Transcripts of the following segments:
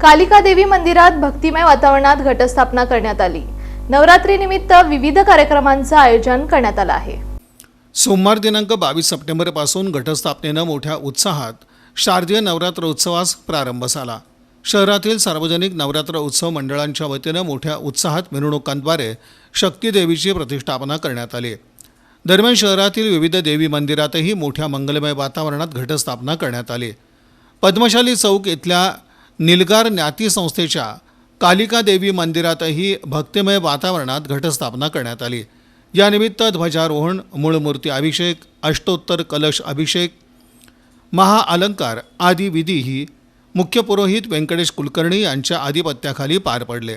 कालिका देवी मंदिरात भक्तिमय वातावरणात घटस्थापना करण्यात आली. नवरात्रीनिमित्त विविध कार्यक्रमांचं आयोजन करण्यात आलं आहे. सोमवार दिनांक बावीस सप्टेंबरपासून घटस्थापनेनं मोठ्या उत्साहात शारदीय नवरात्र उत्सवास प्रारंभ झाला. शहरातील सार्वजनिक नवरात्र उत्सव मंडळांच्या वतीनं मोठ्या उत्साहात मिरवणुकांद्वारे शक्तीदेवीची प्रतिष्ठापना करण्यात आली. दरम्यान शहरातील विविध देवी मंदिरातही मोठ्या मंगलमय वातावरणात घटस्थापना करण्यात आली. पद्मशाली चौक इथल्या निलगार ज्ञाती संस्थेच्या कालिका देवी मंदिरातही भक्तिमय वातावरणात घटस्थापना करण्यात आली. यानिमित्त ध्वजारोहण मूळमूर्ती अभिषेक अष्टोत्तर कलश अभिषेक महाअलंकार आदी विधीही मुख्य पुरोहित व्यंकटेश कुलकर्णी यांच्या आधिपत्याखाली पार पडले.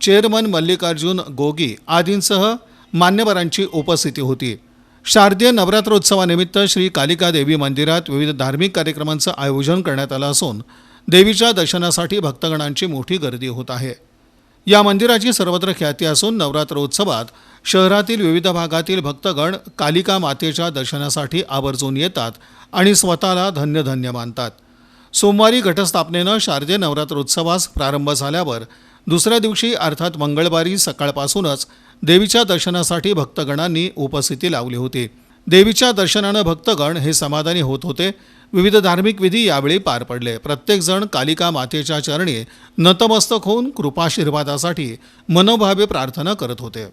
चेअरमन मल्लिकार्जुन गोगी आदींसह मान्यवरांची उपस्थिती होती. शारदीय नवरात्रोत्सवानिमित्त श्री कालिका देवी मंदिरात विविध धार्मिक कार्यक्रमांचं आयोजन करण्यात आलं असून देवीच्या दर्शनासाठी भक्तगणांची मोठी गर्दी होत आहे. या मंदिराची सर्वत्र ख्याती असून नवरात्रोत्सवात शहरातील विविध भागातील भक्तगण कालिका मातेच्या दर्शनासाठी आवर्जून येतात आणि स्वतःला धन्य धन्य मानतात. सोमवारी घटस्थापनेनं शारदीय नवरात्रोत्सवास प्रारंभ झाल्यावर दुसऱ्या दिवशी अर्थात मंगळवारी सकाळपासूनच देवीच्या दर्शनासाठी भक्तगणांनी उपस्थिती लावली होती. देवीच्या दर्शनानं भक्तगण हे समाधानी होत होते. विविध धार्मिक विधी यावेळी पार पडले. प्रत्येकजण कालिका मातेच्या चरणी नतमस्तक होऊन कृपाशीर्वादासाठी मनोभावे प्रार्थना करत होते.